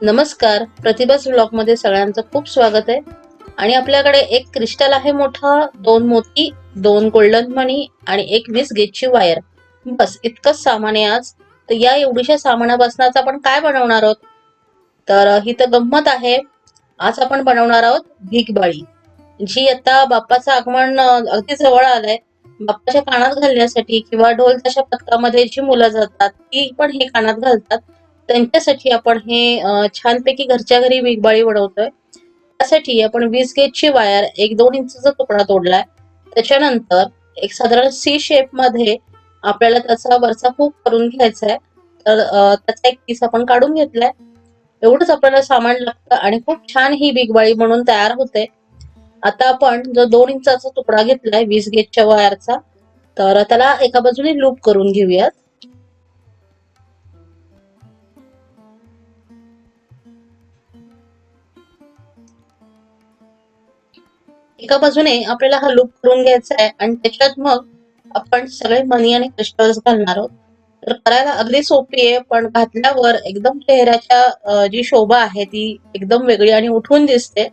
नमस्कार प्रतिभास ब्लॉगमध्ये सगळ्यांचं खूप स्वागत आहे. आणि आपल्याकडे एक क्रिस्टल आहे मोठा दोन मोती दोन गोल्डन मणी आणि एक वीस गेजची वायर बस इतकंच सामान आहे आज. तर या एवढीशा सामानापासून आपण काय बनवणार आहोत? तर ही तर गंमत आहे. आज आपण बनवणार आहोत भीकबाळी जी आता बाप्पाचं आगमन अगदी जवळ आलंय. बाप्पाच्या कानात घालण्यासाठी किंवा ढोल तशा पथकामध्ये जी मुलं जातात ती पण हे कानात घालतात. त्यांच्यासाठी आपण हे छानपैकी घरच्या घरी विगबाळी वडवतोय त्यासाठी आपण वीस गेजची वायर एक दोन इंचचा तुकडा तोडलाय. त्याच्यानंतर एक साधारण सी शेपमध्ये आपल्याला त्याचा वरचा हुक करून घ्यायचा आहे तर त्याचा एक पीस आपण काढून घेतलाय. एवढंच आपल्याला सामान लागतं आणि खूप छान ही बिगबाळी म्हणून तयार होते. आता आपण जो दोन इंचाचा तुकडा घेतलाय वीस गेजच्या वायरचा तर त्याला एका बाजूने लूप करून घेऊयात. एका बाजूने आपल्याला हा लूप करून घ्यायचा आहे आणि त्याच्यात मग आपण सगळे मनी आणि क्रिस्टल्स घालणार आहोत. तर करायला अगदी सोपी आहे पण घातल्यावर एकदम चेहऱ्याच्या जी शोभा आहे ती एकदम वेगळी आणि उठून दिसते.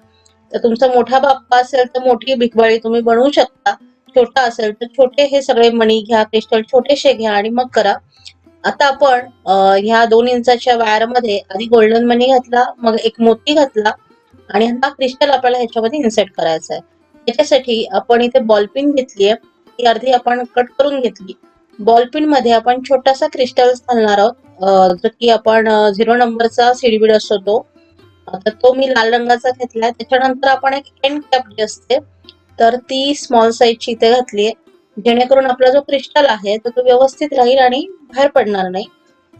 तर तुमचा मोठा बाप्पा असेल तर मोठी भिकबळी तुम्ही बनवू शकता. छोटा असेल तर छोटे हे सगळे मणी घ्या क्रिस्टल छोटेसे घ्या आणि मग करा. आता आपण ह्या दोन इंचाच्या वायरमध्ये आधी गोल्डन मनी घातला मग एक मोती घातला आणि हा क्रिस्टल आपल्याला ह्याच्यामध्ये इन्सर्ट करायचा आहे. त्याच्यासाठी आपण इथे बॉलपिन घेतली आहे ती अर्धी आपण कट करून घेतली. बॉलपिनमध्ये आपण छोटासा क्रिस्टल घालणार आहोत. जो की आपण झिरो नंबरचा सीडीबीड असतो. तो तर तो मी लाल रंगाचा घेतलाय. त्याच्यानंतर आपण एक एंड कॅप जी असते तर ती स्मॉल साईजची इथे घातली आहे जेणेकरून आपला जो क्रिस्टल आहे तर तो व्यवस्थित राहील आणि बाहेर पडणार नाही.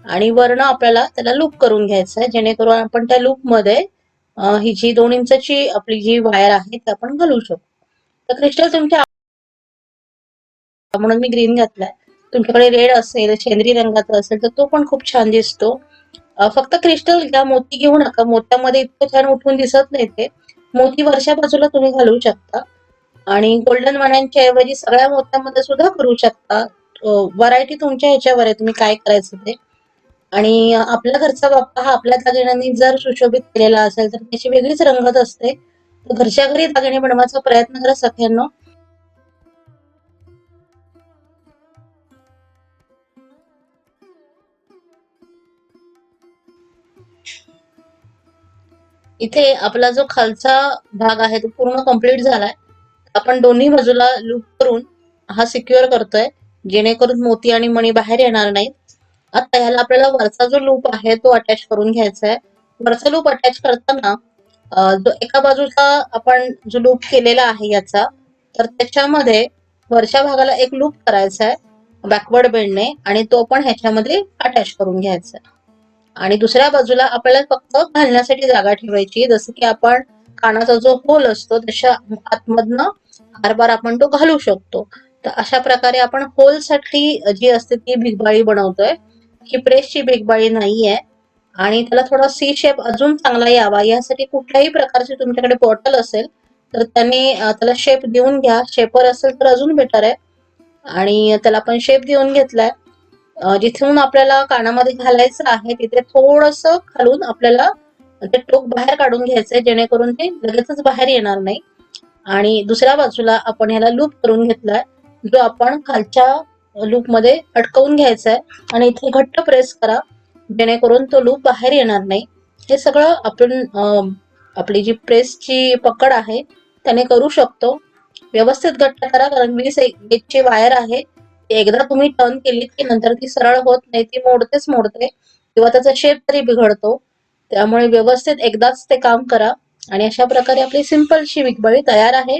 आणि वर्ण आपल्याला त्याला लूप करून घ्यायचं आहे जेणेकरून आपण त्या लूपमध्ये ही जी दोन इंचाची आपली जी वायर आहे ती आपण घालू शकतो. तर क्रिस्टल तुमच्या म्हणून मी ग्रीन घातलाय. तुमच्याकडे रेड असेल शेंद्री रंगाचा असेल तर तो पण खूप छान दिसतो. फक्त क्रिस्टल घ्या मोती घेऊ नका. मोत्यामध्ये इतकं छान उठून दिसत नाही ते. मोती वरच्या बाजूला तुम्ही घालू शकता. आणि गोल्डन मण्यांच्या ऐवजी सगळ्या मोत्यामध्ये सुद्धा करू शकता. व्हरायटी तुमच्या ह्याच्यावर आहे तुम्ही काय करायचं ते. आणि आपल्या घरचा बाप्पा हा आपल्या दागिन्यांनी जर सुशोभित केलेला असेल तर त्याची वेगळीच रंगत असते. घरच्या घरी दागिने बनवायचा प्रयत्न करा सगळ्यांना इथे आपला जो खालचा भाग आहे तो पूर्ण कंप्लीट झालाय. आपण दोन्ही बाजूला लूप करून हा सिक्युअर करतोय जेणेकरून मोती आणि मणी बाहेर येणार नाहीत. आता ह्याला आपल्याला वरचा जो लूप आहे तो अटॅच करून घ्यायचा आहे वरचा लूप अटॅच करताना जो एका बाजूचा आपण जो लूप केलेला आहे याचा तर त्याच्यामध्ये वरच्या भागाला एक लूप करायचा आहे बॅकवर्ड बेंडने आणि तो पण ह्याच्यामध्ये अटॅच करून घ्यायचा आहे. आणि दुसऱ्या बाजूला आपल्याला फक्त घालण्यासाठी जागा ठेवायची जसं की आपण कानाचा जो होल असतो त्याच्या आतमधनं हारबार आपण तो घालू शकतो. तर अशा प्रकारे आपण होलसाठी जी असते ती भिगबाळी बनवतोय. ही प्रेसची भिगबाळी नाहीये. आणि त्याला थोडा सी शेप अजून चांगला यावा. यासाठी कुठल्याही प्रकारची तुमच्याकडे बॉटल असेल तर त्याने त्याला शेप देऊन घ्या. शेपर असेल तर अजून बेटर आहे. आणि त्याला आपण शेप देऊन घेतलाय. जिथून आपल्याला कानामध्ये घालायचं आहे तिथे थोडस खालून आपल्याला ते टोक बाहेर काढून घ्यायचंय जेणेकरून ते लगेचच बाहेर येणार नाही. आणि दुसऱ्या बाजूला आपण ह्याला लूप करून घेतलाय. जो आपण खालच्या लूपमध्ये अटकवून घ्यायचा आहे आणि इथे घट्ट प्रेस करा. जेणेकरून तो लूप बाहेर येणार नाही. हे सगळं आपण आपली जी प्रेसची पकड आहे त्याने करू शकतो. व्यवस्थित घट्ट करा कारण वीस ची वायर आहे. एकदा तुम्ही टर्न केली की नंतर ती सरळ होत नाही ती मोडतेच मोडते. किंवा त्याचा शेप तरी बिघडतो. त्यामुळे व्यवस्थित एकदाच ते काम करा. आणि अशा प्रकारे आपली सिंपलशी विकबळी तयार आहे.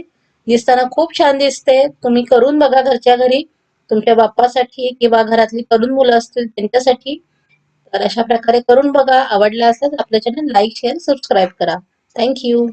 दिसताना खूप छान दिसते. तुम्ही करून बघा घरच्या घरी. तुमच्या बाप्पासाठी किंवा घरातली तरुण मुलं असतील त्यांच्यासाठी. तर अशा प्रकारे करून बघा. आवडलं असेल आपल्या चॅनल लाईक शेअर सबस्क्राईब करा. Thank you